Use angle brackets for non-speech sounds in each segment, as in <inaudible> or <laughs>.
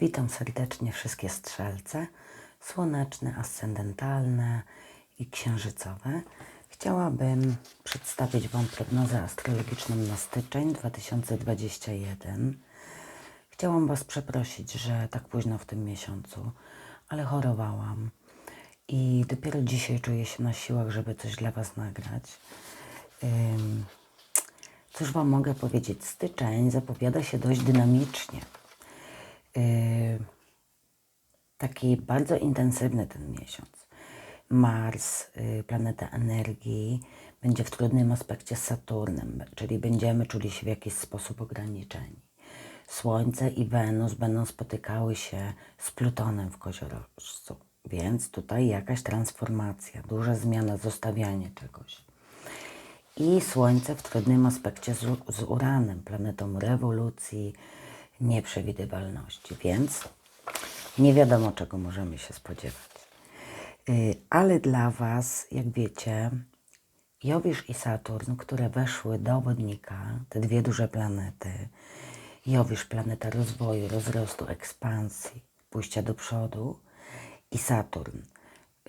Witam serdecznie wszystkie strzelce, słoneczne, ascendentalne i księżycowe. Chciałabym przedstawić Wam prognozę astrologiczną na styczeń 2021. Chciałam Was przeprosić, że tak późno w tym miesiącu, ale chorowałam i dopiero dzisiaj czuję się na siłach, żeby coś dla Was nagrać. Cóż Wam mogę powiedzieć? Styczeń zapowiada się dość dynamicznie. Yy, taki bardzo intensywny ten miesiąc. Mars, yy, planeta energii, będzie w trudnym aspekcie z Saturnem, czyli będziemy czuli się w jakiś sposób ograniczeni. Słońce i Wenus będą spotykały się z Plutonem w koziorożcu, więc tutaj jakaś transformacja, duża zmiana, zostawianie czegoś i Słońce w trudnym aspekcie z, z Uranem, planetą rewolucji, nieprzewidywalności, więc nie wiadomo, czego możemy się spodziewać. Y, Ale dla Was, jak wiecie, Jowisz i Saturn, które weszły do wodnika, te dwie duże planety, Jowisz planeta rozwoju, rozrostu, ekspansji, pójścia do przodu i Saturn,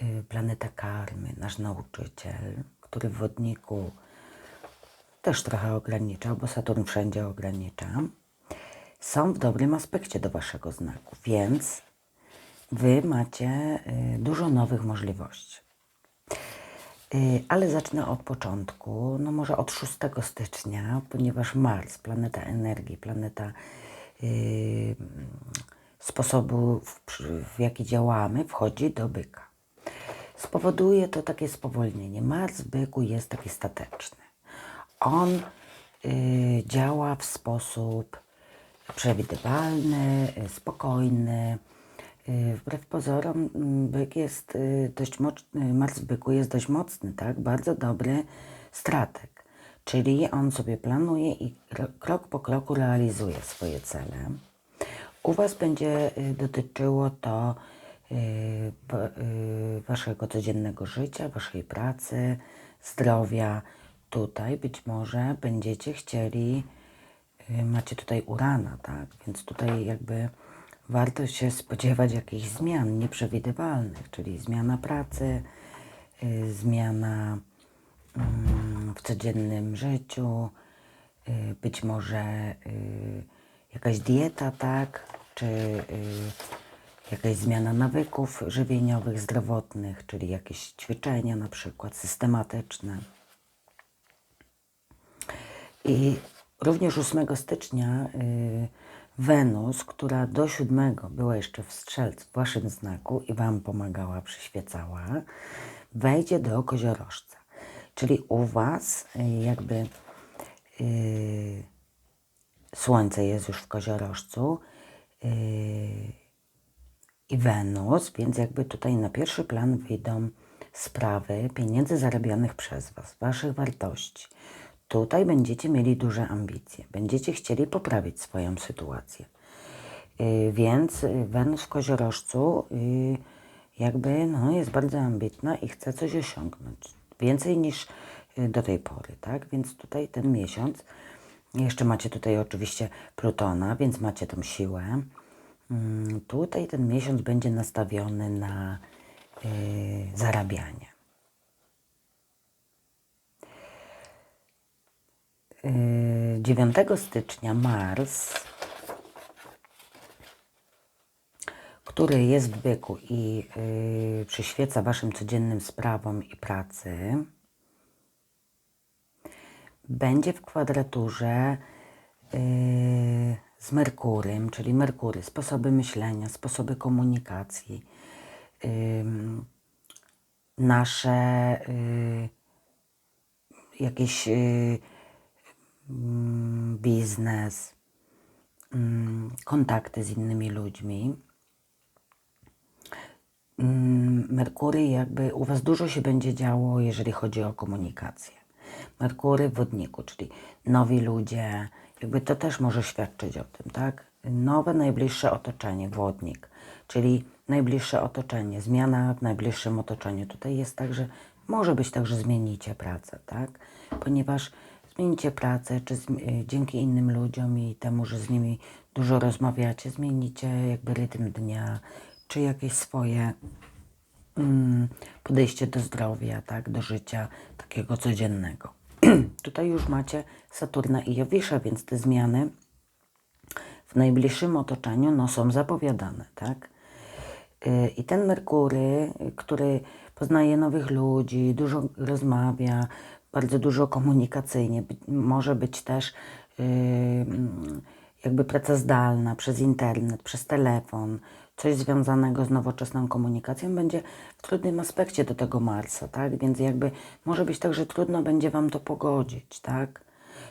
y, planeta karmy, nasz nauczyciel, który w wodniku też trochę ograniczał, bo Saturn wszędzie ogranicza, są w dobrym aspekcie do Waszego znaku, więc Wy macie y, dużo nowych możliwości. Y, Ale zacznę od początku, no może od 6 stycznia, ponieważ Mars, planeta energii, planeta y, sposobu, w, w jaki działamy, wchodzi do byka. Spowoduje to takie spowolnienie. Mars w byku jest taki stateczny. On y, działa w sposób przewidywalny, y, spokojny. Y, Wbrew pozorom mm, byk jest y, dość mocny, Mars byku jest dość mocny, tak? Bardzo dobry strateg. Czyli on sobie planuje i kro- krok po kroku realizuje swoje cele. U Was będzie dotyczyło to wa- Waszego codziennego życia, Waszej pracy, zdrowia. Tutaj być może będziecie chcieli, macie tutaj Urana, tak? Więc tutaj jakby warto się spodziewać jakichś zmian nieprzewidywalnych, czyli zmiana pracy, y, zmiana mm, w codziennym życiu, y, być może y, jakaś dieta, tak, czy y, jakaś zmiana nawyków żywieniowych, zdrowotnych, czyli jakieś ćwiczenia na przykład systematyczne. I również 8 stycznia y, Wenus, która do 7 była jeszcze w strzelcu w waszym znaku i wam pomagała, przyświecała, wejdzie do koziorożca. Czyli u was y, jakby y, Słońce jest już w koziorożcu i Wenus, więc jakby tutaj na pierwszy plan wyjdą sprawy pieniędzy zarabianych przez Was, Waszych wartości. Tutaj będziecie mieli duże ambicje, będziecie chcieli poprawić swoją sytuację. Y, Więc Wenus w koziorożcu y, jakby no, jest bardzo ambitna i chce coś osiągnąć. Więcej niż y, do tej pory, tak? Więc tutaj ten miesiąc, jeszcze macie tutaj oczywiście Plutona, więc macie tą siłę. Mm, Tutaj ten miesiąc będzie nastawiony na zarabianie. Y, 9 stycznia Mars, który jest w byku i y, przyświeca Waszym codziennym sprawom i pracy, będzie w kwadraturze yy, z Merkurym, czyli Merkury, sposoby myślenia, sposoby komunikacji, ym, nasze yy, jakieś yy, biznes, mm, kontakty z innymi ludźmi. Mm, Merkury, jakby u Was dużo się będzie działo, jeżeli chodzi o komunikację. Merkury w wodniku, czyli nowi ludzie, jakby to też może świadczyć o tym, tak? Nowe, najbliższe otoczenie, wodnik, czyli najbliższe otoczenie, zmiana w najbliższym otoczeniu. Tutaj jest tak, że może być tak, że zmienicie pracę, tak? Ponieważ zmienicie pracę, czy y, dzięki innym ludziom i temu, że z nimi dużo rozmawiacie, zmienicie jakby rytm dnia, czy jakieś swoje mm, podejście do zdrowia, tak, do życia takiego codziennego. <clears throat> Tutaj już macie Saturna i Jowisza, więc te zmiany w najbliższym otoczeniu no, są zapowiadane, tak? Y, I ten Merkury, który poznaje nowych ludzi, dużo rozmawia, bardzo dużo komunikacyjnie, może być też y, mm, jakby praca zdalna przez internet, przez telefon, coś związanego z nowoczesną komunikacją będzie w trudnym aspekcie do tego Marsa, tak? Więc jakby może być tak, że trudno będzie Wam to pogodzić, tak?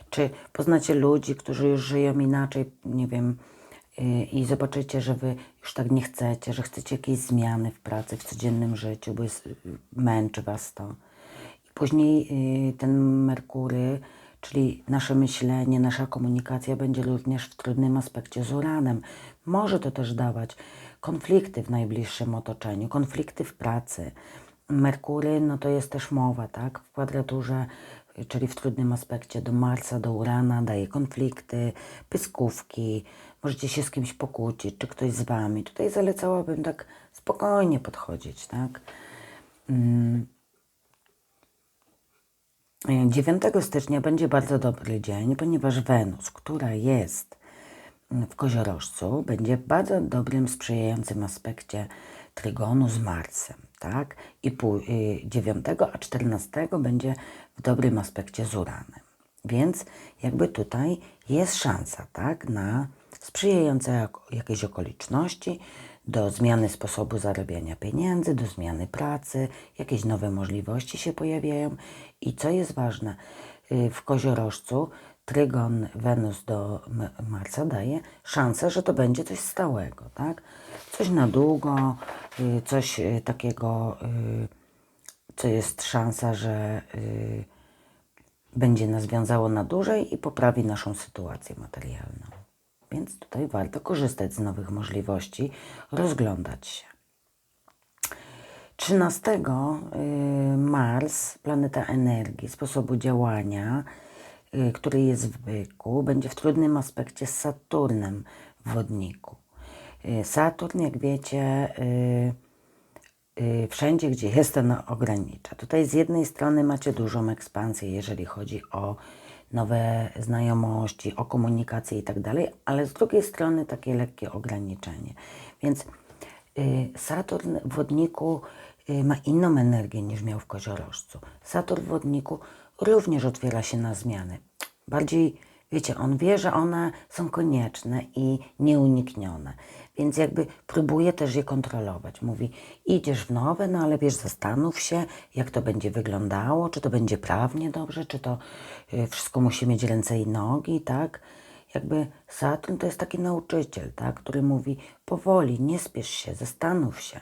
Czy poznacie ludzi, którzy już żyją inaczej, nie wiem, yy, i zobaczycie, że Wy już tak nie chcecie, że chcecie jakiejś zmiany w pracy, w codziennym życiu, bo jest, yy, męczy Was to. Później yy, ten Merkury, czyli nasze myślenie, nasza komunikacja będzie również w trudnym aspekcie z Uranem. Może to też dawać konflikty w najbliższym otoczeniu, konflikty w pracy. Merkury, no to jest też mowa, tak? W kwadraturze, y, czyli w trudnym aspekcie do Marsa, do Urana, daje konflikty, pyskówki, możecie się z kimś pokłócić, czy ktoś z Wami. Tutaj zalecałabym tak spokojnie podchodzić, tak? 9 stycznia będzie bardzo dobry dzień, ponieważ Wenus, która jest w koziorożcu, będzie w bardzo dobrym, sprzyjającym aspekcie trygonu z Marsem, tak? I pół, y, 9, a 14 będzie w dobrym aspekcie z Uranem. Więc jakby tutaj jest szansa, tak, na sprzyjające jak- jakieś okoliczności, do zmiany sposobu zarabiania pieniędzy, do zmiany pracy, jakieś nowe możliwości się pojawiają. I co jest ważne, y, w koziorożcu trygon Wenus do M- Marsa daje szansę, że to będzie coś stałego, tak? Coś na długo, y, coś y, takiego, co jest szansa, że będzie nas wiązało na dłużej i poprawi naszą sytuację materialną. Więc tutaj warto korzystać z nowych możliwości, rozglądać się. 13 y, Mars, planeta energii, sposobu działania, y, który jest w byku, będzie w trudnym aspekcie z Saturnem w wodniku. Y, Saturn, jak wiecie, wszędzie, gdzie jest, ten ogranicza. Tutaj z jednej strony macie dużą ekspansję, jeżeli chodzi o nowe znajomości, o komunikację i tak dalej, ale z drugiej strony takie lekkie ograniczenie. Więc y, Saturn w wodniku y, ma inną energię niż miał w koziorożcu. Saturn w wodniku również otwiera się na zmiany. Bardziej, wiecie, on wie, że one są konieczne i nieuniknione. Więc jakby próbuje też je kontrolować. Mówi, idziesz w nowe, no ale wiesz, zastanów się, jak to będzie wyglądało, czy to będzie prawnie dobrze, czy to y, wszystko musi mieć ręce i nogi, tak? Jakby Saturn to jest taki nauczyciel, tak? Który mówi, powoli, nie spiesz się, zastanów się.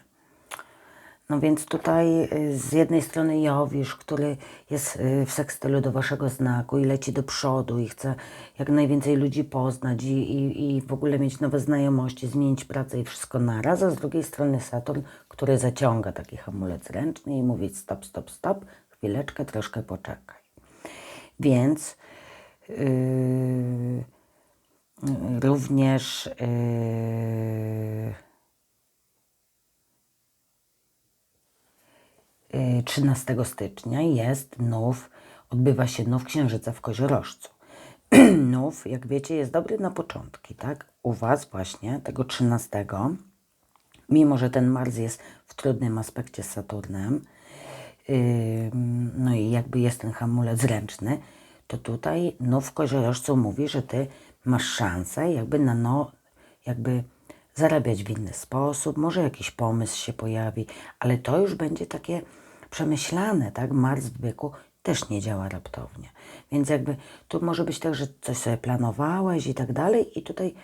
No więc tutaj y, z jednej strony Jowisz, który jest y, w sekstylu do waszego znaku i leci do przodu i chce jak najwięcej ludzi poznać i, i, i w ogóle mieć nowe znajomości, zmienić pracę i wszystko naraz, a z drugiej strony Saturn, który zaciąga taki hamulec ręczny i mówi stop, stop, stop, chwileczkę, troszkę poczekaj. Więc yy, również yy, 13 stycznia jest nów, odbywa się nów księżyca w koziorożcu. <clears throat> nów, jak wiecie, jest dobry na początki, tak? U Was właśnie, tego 13, mimo że ten Mars jest w trudnym aspekcie z Saturnem, ym, no i jakby jest ten hamulec ręczny, to tutaj nów w koziorożcu mówi, że Ty masz szansę jakby na no, jakby zarabiać w inny sposób, może jakiś pomysł się pojawi, ale to już będzie takie przemyślane, tak? Mars w byku też nie działa raptownie. Więc jakby tu może być tak, że coś sobie planowałeś i tak dalej i tutaj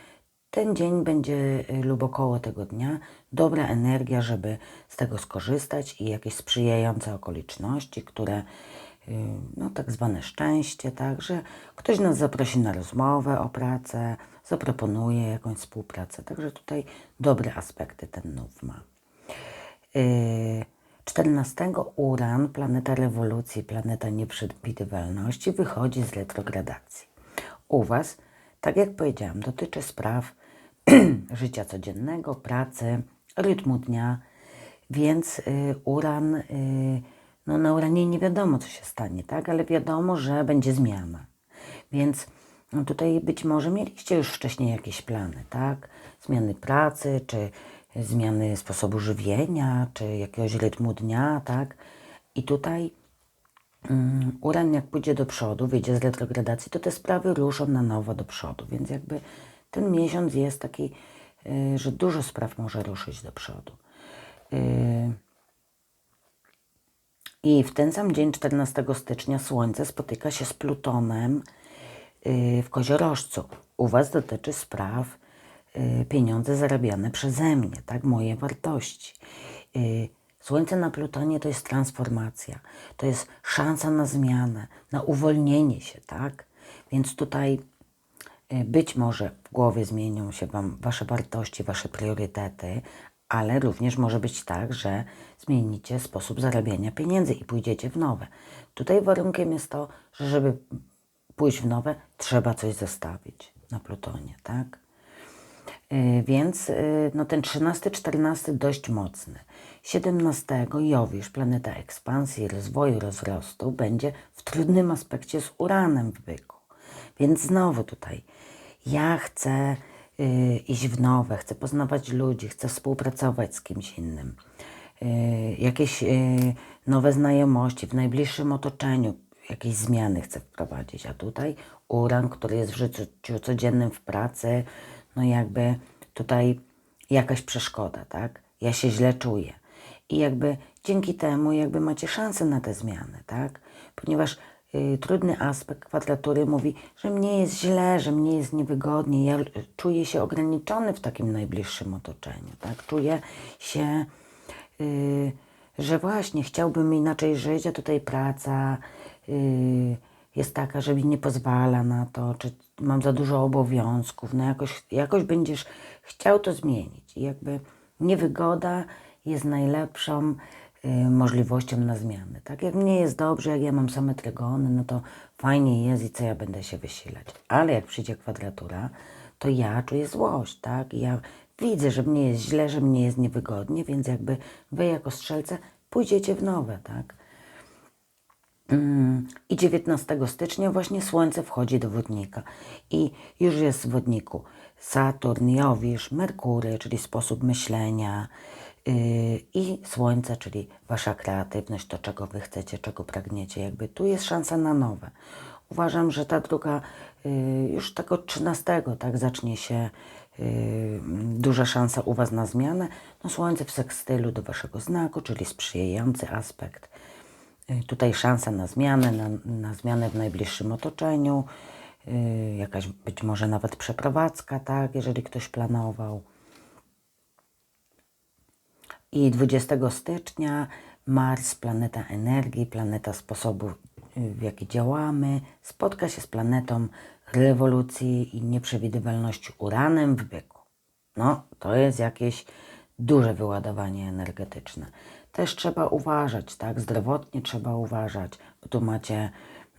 ten dzień będzie y, lub około tego dnia dobra energia, żeby z tego skorzystać i jakieś sprzyjające okoliczności, które y, no tak zwane szczęście, tak, że ktoś nas zaprosi na rozmowę o pracę, zaproponuje jakąś współpracę. Także tutaj dobre aspekty ten nów ma. Yy, 14 Uran, planeta rewolucji, planeta nieprzewidywalności, wychodzi z retrogradacji. U Was, tak jak powiedziałam, dotyczy spraw <clears throat> życia codziennego, pracy, rytmu dnia, więc y, Uran, y, no na Uranie nie wiadomo, co się stanie, tak? Ale wiadomo, że będzie zmiana. Więc no tutaj być może mieliście już wcześniej jakieś plany, tak? Zmiany pracy, czy zmiany sposobu żywienia, czy jakiegoś rytmu dnia, tak? I tutaj um, Uran jak pójdzie do przodu, wyjdzie z retrogradacji, to te sprawy ruszą na nowo do przodu, więc jakby ten miesiąc jest taki, y, że dużo spraw może ruszyć do przodu. Y, I w ten sam dzień, 14 stycznia, Słońce spotyka się z Plutonem y, w Koziorożcu. U Was dotyczy spraw pieniądze zarabiane przeze mnie, tak? Moje wartości. Słońce na Plutonie to jest transformacja, to jest szansa na zmianę, na uwolnienie się, tak? Więc tutaj być może w głowie zmienią się Wam Wasze wartości, Wasze priorytety, ale również może być tak, że zmienicie sposób zarabiania pieniędzy i pójdziecie w nowe. Tutaj warunkiem jest to, że żeby pójść w nowe, trzeba coś zostawić na Plutonie, tak? Yy, więc yy, no ten 13-14 dość mocny. 17 Jowisz, planeta ekspansji, rozwoju, rozrostu, będzie w trudnym aspekcie z Uranem w byku. Więc znowu tutaj ja chcę Y, iść w nowe, chcę poznawać ludzi, chcę współpracować z kimś innym. Y, jakieś y, nowe znajomości w najbliższym otoczeniu, jakieś zmiany chcę wprowadzić. A tutaj uran, który jest w życiu codziennym w pracy, no jakby tutaj jakaś przeszkoda, tak? Ja się źle czuję. I jakby dzięki temu jakby macie szansę na te zmiany, tak? Ponieważ Y, trudny aspekt kwadratury mówi, że mnie jest źle, że mnie jest niewygodnie, ja czuję się ograniczony w takim najbliższym otoczeniu, tak? Czuję się, yy, że właśnie chciałbym inaczej żyć, a tutaj praca yy, jest taka, że mi nie pozwala na to, czy mam za dużo obowiązków, no jakoś, jakoś będziesz chciał to zmienić. I jakby niewygoda jest najlepszą Y, możliwością na zmianę. Tak jak mnie jest dobrze, jak ja mam same trygony, no to fajnie jest i co ja będę się wysilać. Ale jak przyjdzie kwadratura, to ja czuję złość, tak? I ja widzę, że mnie jest źle, że mnie jest niewygodnie, więc jakby wy jako strzelce pójdziecie w nowe, tak? I 19 stycznia właśnie Słońce wchodzi do wodnika i już jest w wodniku Saturn, Jowisz, Merkury, czyli sposób myślenia, Yy, i słońce, czyli wasza kreatywność, to czego wy chcecie, czego pragniecie. Jakby tu jest szansa na nowe. Uważam, że ta druga, yy, już tego 13, tak, zacznie się yy, duża szansa u was na zmianę. No słońce w sekstylu do waszego znaku, czyli sprzyjający aspekt. Tutaj szansa na zmianę, na, na zmianę w najbliższym otoczeniu, jakaś być może nawet przeprowadzka, tak, jeżeli ktoś planował. I 20 stycznia Mars, planeta energii, planeta sposobu, w jaki działamy, spotka się z planetą rewolucji i nieprzewidywalności Uranem w byku. No, to jest jakieś duże wyładowanie energetyczne. Też trzeba uważać, tak? Zdrowotnie trzeba uważać, bo tu macie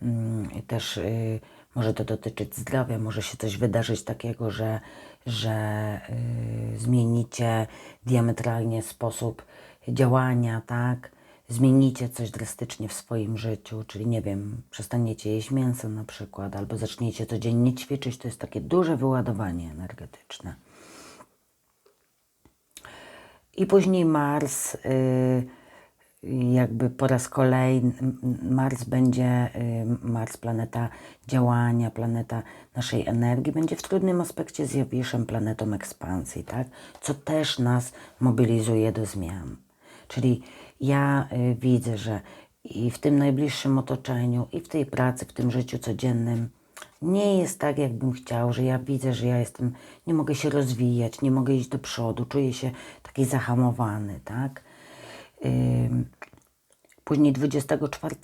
mm, też, y, może to dotyczyć zdrowia, może się coś wydarzyć takiego, że że y, zmienicie diametralnie sposób działania, tak? Zmienicie coś drastycznie w swoim życiu, czyli nie wiem, przestaniecie jeść mięso na przykład, albo zaczniecie codziennie ćwiczyć, to jest takie duże wyładowanie energetyczne. I później Mars. Y, jakby po raz kolejny Mars będzie, y, Mars planeta działania, planeta naszej energii, będzie w trudnym aspekcie z Jowiszem, planetą ekspansji, tak? Co też nas mobilizuje do zmian. Czyli ja y, widzę, że i w tym najbliższym otoczeniu, i w tej pracy, w tym życiu codziennym nie jest tak, jakbym chciał, że ja widzę, że ja jestem, nie mogę się rozwijać, nie mogę iść do przodu, czuję się taki zahamowany, tak? Później 24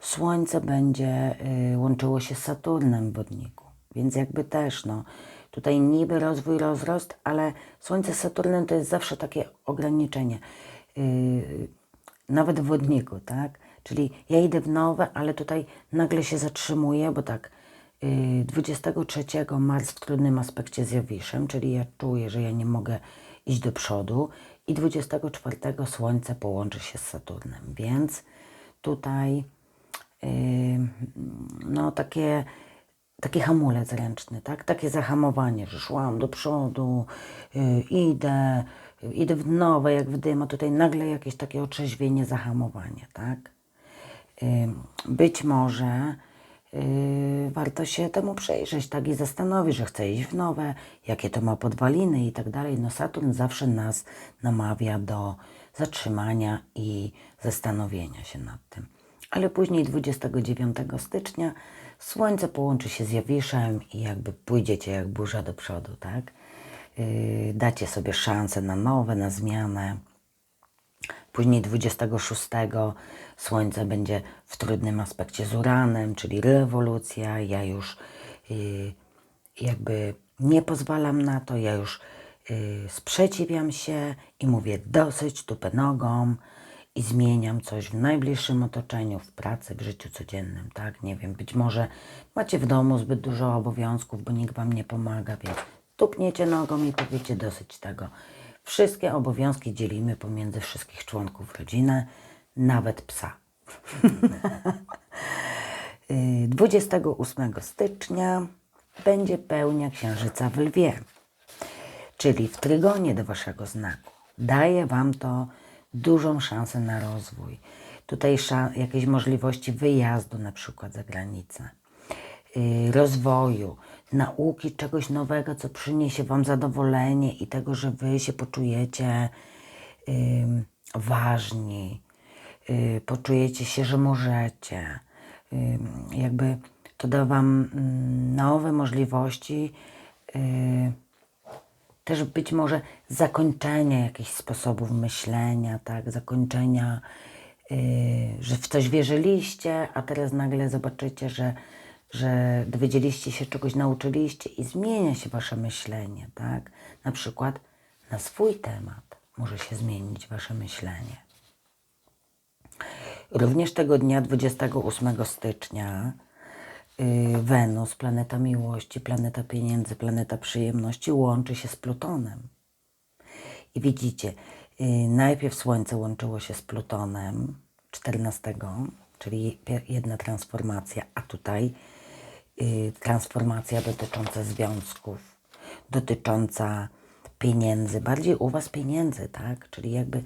Słońce będzie y, łączyło się z Saturnem w wodniku. Więc jakby też, no, tutaj niby rozwój, rozrost, ale Słońce z Saturnem to jest zawsze takie ograniczenie. Y, nawet w wodniku, tak? Czyli ja idę w nowe, ale tutaj nagle się zatrzymuję, bo tak, 23 Mars w trudnym aspekcie z Jowiszem, czyli ja czuję, że ja nie mogę iść do przodu i 24 Słońce połączy się z Saturnem, więc tutaj yy, no takie taki hamulec ręczny, tak? Takie zahamowanie, że szłam do przodu, yy, idę, yy, idę w nowe, jak w dym, a tutaj nagle jakieś takie otrzeźwienie, zahamowanie, tak? Yy, być może warto się temu przejrzeć, tak? I zastanowić, że chcę iść w nowe, jakie to ma podwaliny i tak dalej. No Saturn zawsze nas namawia do zatrzymania i zastanowienia się nad tym. Ale później 29 stycznia Słońce połączy się z Jowiszem i jakby pójdziecie jak burza do przodu, tak? Yy, dacie sobie szansę na nowe, na zmianę. Później 26 Słońce będzie w trudnym aspekcie z Uranem, czyli rewolucja. Ja już yy, jakby nie pozwalam na to, ja już yy, sprzeciwiam się i mówię dosyć tupę nogą i zmieniam coś w najbliższym otoczeniu, w pracy, w życiu codziennym, tak? Nie wiem, być może macie w domu zbyt dużo obowiązków, bo nikt Wam nie pomaga, więc tupniecie nogą i powiecie dosyć tego. Wszystkie obowiązki dzielimy pomiędzy wszystkich członków rodziny, nawet psa. <laughs> Y, 28 stycznia będzie pełnia księżyca w lwie, czyli w trygonie do Waszego znaku. Daje Wam to dużą szansę na rozwój. Tutaj jakieś możliwości wyjazdu na przykład za granicę, yy, rozwoju, nauki czegoś nowego, co przyniesie Wam zadowolenie i tego, że Wy się poczujecie ważni, yy, poczujecie się, że możecie. Jakby to da Wam mm, nowe możliwości yy, też być może zakończenia jakichś sposobów myślenia, tak, zakończenia, yy, że w coś wierzyliście, a teraz nagle zobaczycie, że, że dowiedzieliście się czegoś, nauczyliście i zmienia się wasze myślenie, tak? Na przykład na swój temat może się zmienić wasze myślenie. Również tego dnia, 28 stycznia, yy, Wenus, planeta miłości, planeta pieniędzy, planeta przyjemności łączy się z Plutonem. I widzicie, yy, najpierw Słońce łączyło się z Plutonem 14, czyli jedna transformacja, a tutaj transformacja dotycząca związków, dotycząca pieniędzy, bardziej u Was pieniędzy, tak? Czyli jakby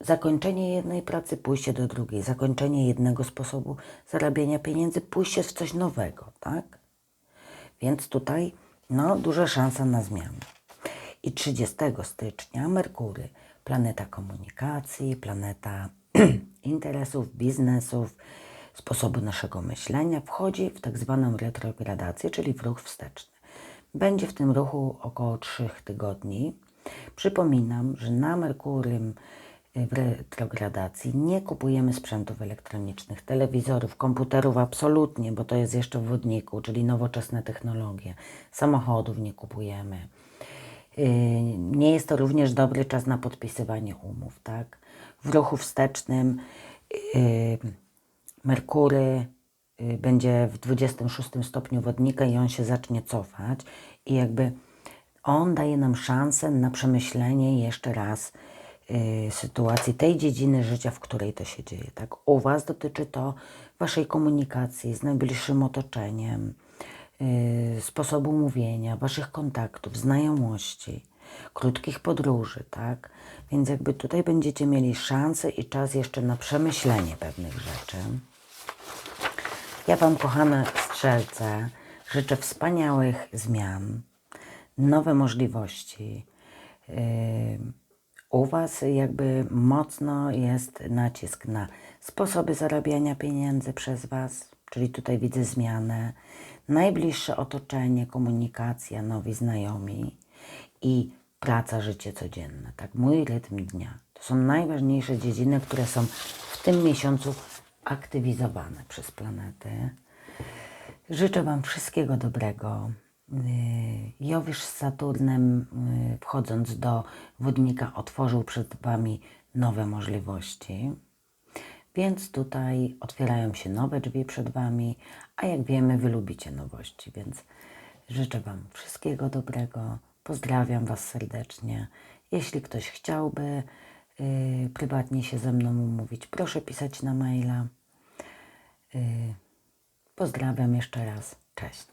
zakończenie jednej pracy, pójście do drugiej, zakończenie jednego sposobu zarabiania pieniędzy, pójście w coś nowego, tak? Więc tutaj, no, duża szansa na zmianę. I 30 stycznia Merkury, planeta komunikacji, planeta <clears throat> interesów, biznesów, sposobu naszego myślenia, wchodzi w tak zwaną retrogradację, czyli w ruch wsteczny. Będzie w tym ruchu około 3 tygodni. Przypominam, że na Merkurym w retrogradacji nie kupujemy sprzętów elektronicznych, telewizorów, komputerów absolutnie, bo to jest jeszcze w wodniku, czyli nowoczesne technologie. Samochodów nie kupujemy. Yy, Nie jest to również dobry czas na podpisywanie umów, tak? W ruchu wstecznym yy, Merkury y, będzie w 26 stopniu wodnika i on się zacznie cofać i jakby on daje nam szansę na przemyślenie jeszcze raz y, sytuacji tej dziedziny życia, w której to się dzieje. Tak? U Was dotyczy to Waszej komunikacji z najbliższym otoczeniem, y, sposobu mówienia, Waszych kontaktów, znajomości, krótkich podróży, tak? Więc jakby tutaj będziecie mieli szansę i czas jeszcze na przemyślenie pewnych rzeczy. Ja Wam, kochane strzelce, życzę wspaniałych zmian, nowe możliwości. Yy, U Was jakby mocno jest nacisk na sposoby zarabiania pieniędzy przez Was, czyli tutaj widzę zmianę, najbliższe otoczenie, komunikacja, nowi znajomi i praca, życie codzienne. Tak, mój rytm dnia. To są najważniejsze dziedziny, które są w tym miesiącu aktywizowane przez planety. Życzę Wam wszystkiego dobrego. Y, Jowisz z Saturnem, y, wchodząc do wodnika, otworzył przed Wami nowe możliwości. Więc tutaj otwierają się nowe drzwi przed Wami, a jak wiemy, Wy lubicie nowości, więc życzę Wam wszystkiego dobrego. Pozdrawiam Was serdecznie. Jeśli ktoś chciałby, Y, prywatnie się ze mną umówić. Proszę pisać na maila. Y, pozdrawiam jeszcze raz. Cześć.